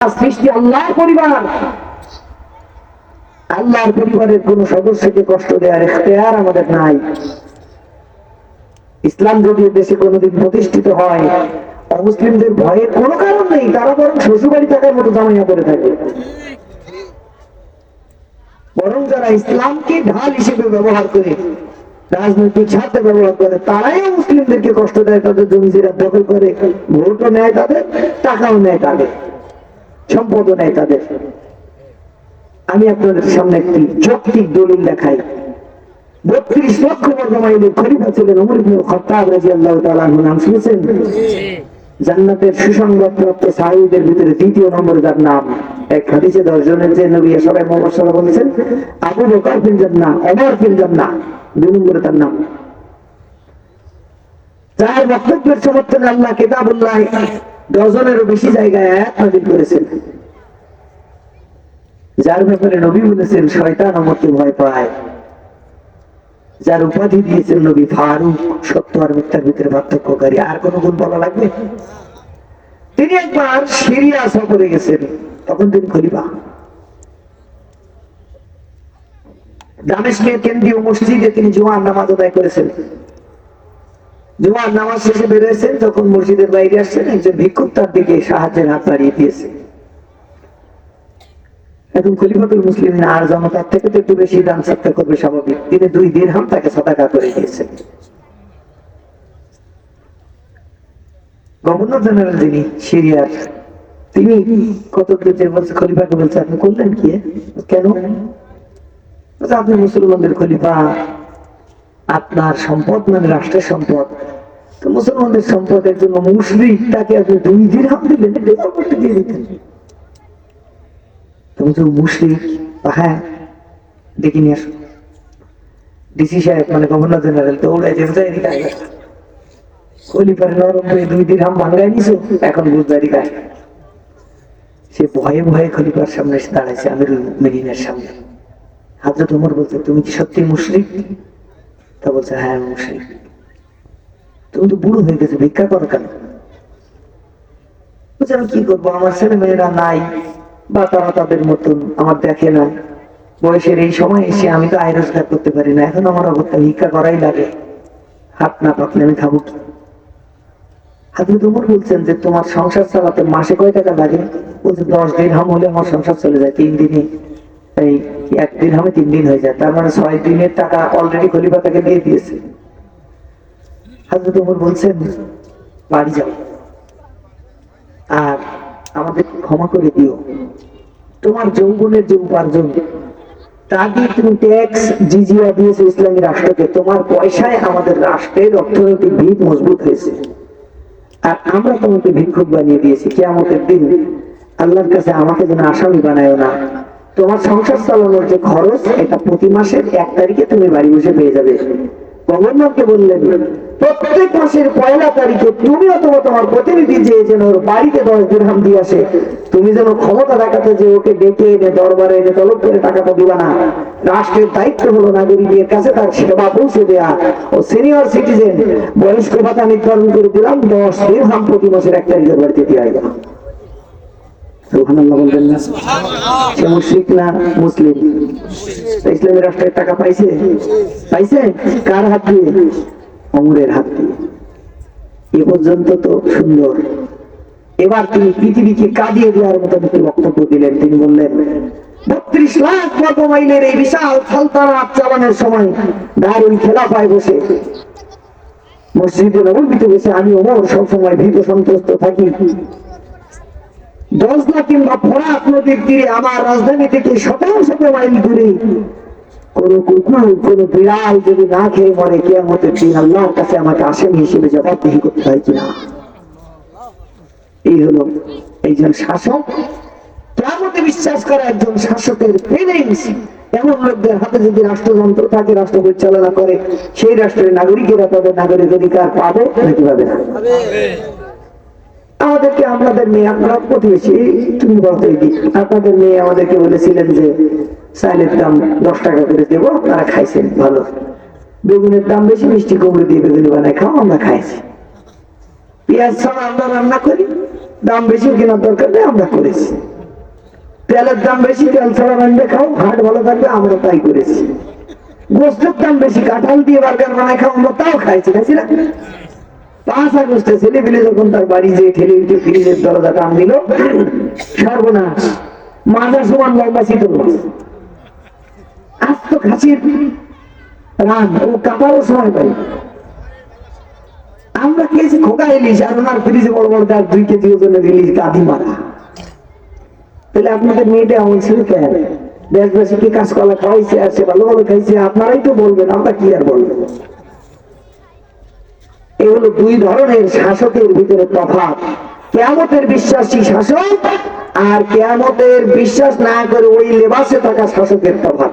সৃষ্টি আল্লাহর পরিবার। আল্লাহর পরিবারের কোন সদস্যকে কষ্ট দেওয়ার এখতেয়ার আমাদের নাই। ইসলাম যদি দেশে কোনোদিন প্রতিষ্ঠিত হয়, অমুসলিমদের ভয়ের কোনো কারণ নেই, তারা বরং শ্বশুরবাড়ি থাকার মতো জামাইয়া করে থাকে। বরং যারা ইসলামকে ঢাল হিসেবে ব্যবহার করে, রাজনৈতিক স্বার্থে ব্যবহার করে, তারাই মুসলিমদেরকে কষ্ট দেয়, তাদের জমি জিরা দখল করে, ভোটও নেয় তাদের, টাকাও নেয় তাদের। সম্পদও নেয় তাদের। আমি আপনাদের সামনে একটি যৌক্তিক দলিল দেখাই। বত্রিশ লক্ষ খলিফা ছিলেন শুনেছেন? জান্নাতের ভিতরে দ্বিতীয় নম্বরে যার নাম। এক হাদিসে দশ জনের যে নবী সবাই মোহাম্মদ বলেছেন, আবু বকর জান্নাহ। দুই নম্বরে তার নাম। যার বক্তব্যের সমর্থনে আল্লাহ কিতাবুল্লাহ ডজনেরও বেশি জায়গায় আয়াত নাযিল করেছেন। যার ব্যাপারে নবী বলেছেন, শয়তান আমাকে ভয় পায়। যার উপাধি দিয়েছেন নবী ফারুক, সত্য আর মিথ্যার ভিতরে পার্থক্যকারী। আর কোন গুণ বলা লাগবে? তিনি একবার সিরিয়া সফরে গেছেন, তখন তিনি খলিফা। দামেশকের কেন্দ্রীয় মসজিদে তিনি জুমার নামাজ আদায় করেছেন। জুমার নামাজ শেষে বেরোয়েছেন যখন মসজিদের বাইরে আসছেন, একজন ভিক্ষুক তার দিকে সাহায্যের হাত বাড়িয়ে দিয়েছে। এখন খলিফাতুল মুসলিম আর জনতার থেকে তো একটু বেশি দান সত্তা করবে স্বাভাবিক। তিনি দুই দিরহাম তাকে সদাকা করে দিয়েছেন গভর্নর জেনারেল যিনি, সিরিয়ার, তিনি কত বলছে, খলিফাকে বলছে, আপনি করলেন কি? কেন? আপনি মুসলমানদের খলিফা। আপনার সম্পদ মানে রাষ্ট্রের সম্পদ। তো মুসলমানদের সম্পদের জন্য মুসলিম তাকে আপনি দুই দিলেন হ্যাঁ মানে জেনারেল তো যেতে এদিকে নরম হয়ে দুই দিন হাম এখন সে ভয়ে ভয়ে খলিফার সামনে এসে দাঁড়াইছে, আমিরুল সামনে। হাজরত উমর বলছে, তুমি কি সত্যি মুশরিক তা বলছে হ্যাঁ মুশরিক তুমি তো বুড়ো হয়ে গেছে, ভিক্ষা করো কেন? আমি কি করব? আমার ছেলে মেয়েরা নাই বা তারা তাদের মতন আমার দেখে না বয়সের এই সময় এসে আমি তো আয় রোজগার করতে পারি না, এখন আমার অবস্থা ভিক্ষা করাই লাগে। হাত না পাকলে আমি খাব কি? হাজরত উমর বলছেন যে, তোমার সংসার চালাতে মাসে কয় টাকা লাগে? বলছে, দশ দিন হাম হলে আমার সংসার চলে যায়, তিন দিনে। এই এক দিন হামে তিন দিন হয়ে যায়, তার মানে ছয় দিনের টাকা অলরেডি খলিফা তাকে দিয়ে দিয়েছে। হাজরত উমর বলছেন, বাড়ি যাও। আর আমাদের ক্ষমা করে দিও। তোমার যৌবনের যে উপার্জন, তা তুমি ট্যাক্স, জিজিয়া দিয়েছে ইসলামী রাষ্ট্রকে, তোমার পয়সায় আমাদের রাষ্ট্রের অর্থনৈতিক ভিত মজবুত হয়েছে। আর আমরা তোমাকে ভিক্ষুক বানিয়ে দিয়েছি কেয়ামতের দিন। আল্লাহর কাছে আমাকে যেন আসামি বানায় না। তোমার সংসার চালানোর যে খরচ, এটা প্রতি মাসের এক তারিখে তুমি বাড়ি বসে পেয়ে যাবে। গভর্নরকে বললেন প্রত্যেক মাসের পয়লা তারিখে তুমি অথবা তোমার প্রতিনিধি যে যেন ওর বাড়িতে দশ দিরহাম দিয়ে আসে। তুমি যেন ক্ষমতা দেখাতে যে ওকে ডেকে এনে দরবারে এনে তলব করে টাকাটা দিবা না। রাষ্ট্রের দায়িত্ব হলো নাগরিকের কাছে তার সেবা পৌঁছে দেয়া। ও সিনিয়র সিটিজেন বয়স্ক ভাতা নির্ধারণ করে দিলাম, দশ দিরহাম প্রতি মাসের এক তারিখের বাড়িতে দিয়ে আসবা মুসলিম? ইসলামী রাষ্ট্রের টাকা পাইছে? পাইছে? কার হাত দিয়ে? অমরের হাত দিয়ে। এ পর্যন্ত তো সুন্দর। এবার তিনি পৃথিবীকে কাঁদিয়ে দেওয়ার মতো একটি বক্তব্য দিলেন। তিনি বললেন, বত্রিশ লাখ বর্গ মাইলের এই বিশাল সালতানাত চালানোর সময় দারুল খেলাফায় বসে, মসজিদে নবীতে বসে আমি ওমর সবসময় ভীত সন্ত্রস্ত থাকি। দশলা কিংবা ফরাক নদীর তীরে আমার রাজধানী থেকে শত শত মাইল দূরে কোন কুকুর, কোন বিড়াল যদি না খেয়ে আল্লাহর কাছে আমাকে আসামি হিসেবে জবাবদিহি করতে হয় কিনা? এই হলো একজন শাসক। কেমতে বিশ্বাস করা একজন শাসকের ফিলিংস এমন লোকদের হাতে যদি রাষ্ট্রযন্ত্র থাকে রাষ্ট্র পরিচালনা করে, সেই রাষ্ট্রের নাগরিকেরা তাদের নাগরিক অধিকার পাবে নাকি পাবে না আমাদেরকে আপনাদের মেয়ে, আপনারা প্রতিবেশী, তুমি বলতে আপনাদের মেয়ে আমাদেরকে বলেছিলেন যে চাইলের দাম দশ টাকা করে দেবো আপনারা খাইছেন ভালো। বেগুনের দাম বেশি, মিষ্টি কুমড়ো দিয়ে বেগুনি বানায় খাও, আমরা খাইছি। পেঁয়াজ ছাড়া আমরা রান্না করি, দাম বেশি, কেনার দরকার নেই, আমরা করেছি। তেলের দাম বেশি, তেল ছাড়া রান্না খাও হাট ভালো থাকবে, আমরা তাই করেছি। গোস্তের দাম বেশি, কাঁঠাল দিয়ে বার্গার বানায় খাও, আমরা তাও খাইছি খাইছি না। পাঁচ আগস্টে ছেলে ফেলে যখন তার বাড়ি যে ঠেলে উঠে ফ্রিজের দরজা টান দিল সর্বনাশ। মাজার সমান লম্বা শীতল মাছ ও সময় পাই। আমরা খেয়েছি খোকা ইলিশ, আর ওনার ফ্রিজে বড় বড় দুই কেজি ওজনের ইলিশ মারা। তাহলে আপনাদের মেয়েটা ছিল কেন দেশবাসীকে কাঁচকলা খাওয়াইছে আর সে ভালো ভালো খাইছে, আপনারাই তো বলবেন, আমরা কি আর বলব? এই হলো দুই ধরনের শাসকের ভিতরে তফাৎ। কেয়ামতের বিশ্বাসী শাসক আর কেয়ামতের বিশ্বাস না করে ওই লেবাসে থাকা শাসকের তফাৎ।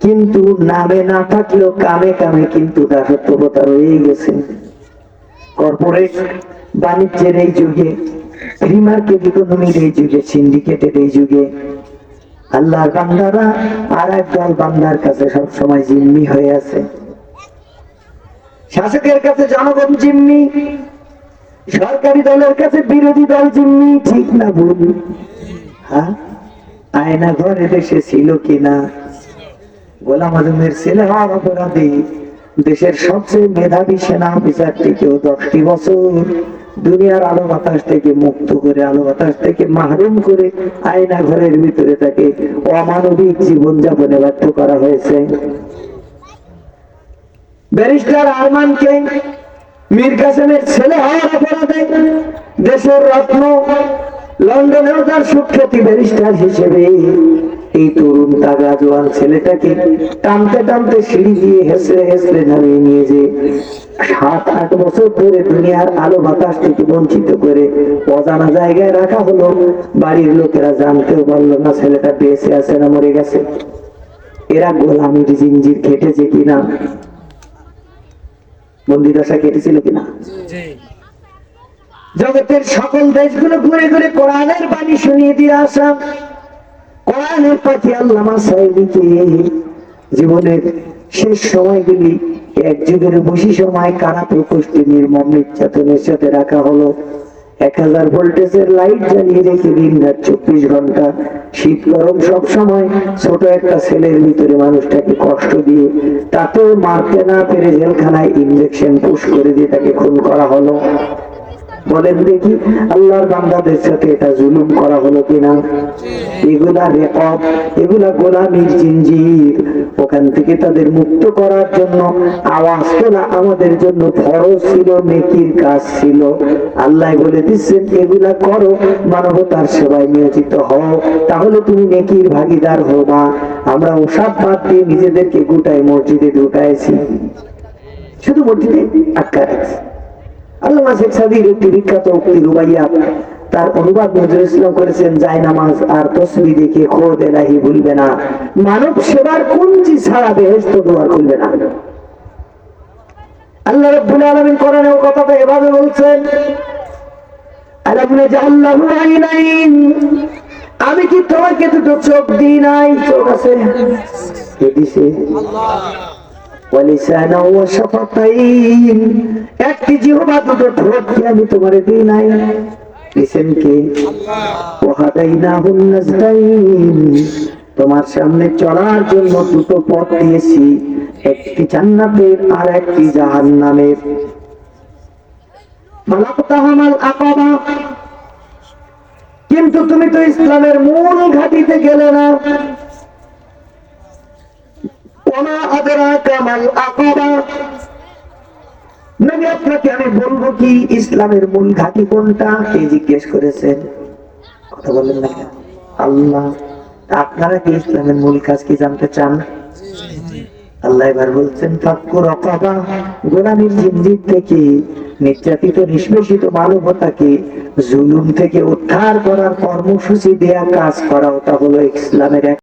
কিন্তু নামে না থাকলেও কামে কামে কিন্তু দাসত্ব প্রথা রয়ে গেছে। কর্পোরেট বাণিজ্যের এই যুগে ইকোনমির এই যুগে সিন্ডিকেটের এই যুগে, আল্লাহর বান্দারা আর এক দল বান্দার কাছে সব সময় জিম্মি হয়ে আছে। শাসকের কাছে জনগণ জিম্মি, সরকারি দলের কাছে বিরোধী দল জিম্মি, ঠিক না ভুল হ্যাঁ? আয়না ঘরে দেশে ছিল কিনা গোলাম আজমের ছেলে হওয়ার অপরাধী, দেশের সবচেয়ে মেধাবী সেনা অফিসারটিকেও দশটি বছর দুনিয়ার আলো বাতাস থেকে মুক্ত করে, আলো বাতাস থেকে মাহরুম করে আয়না ঘরের ভিতরে তাকে অমানবিক জীবন যাপনে ব্যর্থ করা হয়েছে। ব্যারিস্টার আরমানকে মীর কাসেমের ছেলে হওয়ার অপরাধে দেশের রত্ন লন্ডনেও তার সুখ্যাতি ব্যারিস্টার হিসেবে এই তরুণ তাগা জোয়ান ছেলেটাকে টানতে টানতে সিঁড়ি দিয়ে হেসড়ে হেসড়ে নামিয়ে নিয়ে যে সাত আট বছর ধরে দুনিয়ার আলো বাতাস থেকে বঞ্চিত করে অজানা জায়গায় রাখা হলো বাড়ির লোকেরা জানতেও পারল না ছেলেটা বেঁচে আছে না মরে গেছে। এরা গোলামির জিঞ্জির খেটেছে কিনা? বন্দি দশা কেটেছিল কিনা জগতের সকল দেশগুলো ঘুরে ঘুরে কোরআনের বাণী শুনিয়ে দিয়ে আসা। কোরআনের জীবনের শেষ সময়গুলি এক যুগের বেশি সময় নির্মম নির্যাতনের সাথে রাখা হলো। এক হাজার ভোল্টেজের লাইট জ্বালিয়ে রেখে দিন রাত চব্বিশ ঘণ্টা। শীত গরম সব সময় ছোট একটা ছেলের ভিতরে মানুষটাকে কষ্ট দিয়ে তাতেও মারতে না পেরে জেলখানায় ইঞ্জেকশন পুশ করে দিয়ে তাকে খুন করা হলো। বলেন দেখি, আল্লাহর বান্দাদের সাথে এটা জুলুম করা হলো কিনা? এগুলা রেকব এগুলা গোলামির জিঞ্জির। ওখান থেকে তাদের মুক্ত করার জন্য, আওয়াজ তোলা আমাদের জন্য ফরজ ছিল, নেকির কাজ ছিল। আল্লাহ বলে দিচ্ছেন, এগুলা করো, মানবতার সেবায় নিয়োজিত হও। তাহলে তুমি নেকির ভাগিদার হবা। আমরা ওসব বাদ দিয়ে নিজেদেরকে গোটায় মসজিদে ঢুকাইছি। শুধু মসজিদে আটকা রাখছি। আল্লামা শেখ সাদির একটি বিখ্যাত উক্তি রুবাইয়া তার অনুবাদ ইসলাম করেছেন, যায় নামাজ আর তসবি দেখে খোদ এলাহি ভুলবে না। মানব সেবার কুঞ্চি ছাড়া বেহেস্ত দুয়ার খুলবে না। আল্লাহ রাব্বুল আলামিন কোরআনে এভাবে বলছেন আমি কি তোমাকে দুটো চোখ দিই নাই? চোখ আছে? দুটো ঠোঁট কি আমি দিই নাই। তোমার সামনে চলার জন্য দুটো পথ দিয়েছি, একটি জান্নাতের আর একটি জাহান্নামের। আকাবা। কিন্তু তুমি তো ইসলামের মূল ঘাটিতে গেলে না। আপনাকে আমি বলব কি? ইসলামের মূল ঘাঁটি কোনটা? কে জিজ্ঞেস করেছেন কথা বললেন না আল্লাহ আপনারা কি ইসলামের মূল কাজ কি জানতে চান? আল্লাহ এবার বলছেন গোলামীর থেকে নির্যাতিত, নিষ্পেষিত মানবতাকে জুলুম থেকে উদ্ধার করার কর্মসূচি দেয়া কাজ করা ওটা হলো ইসলামের এক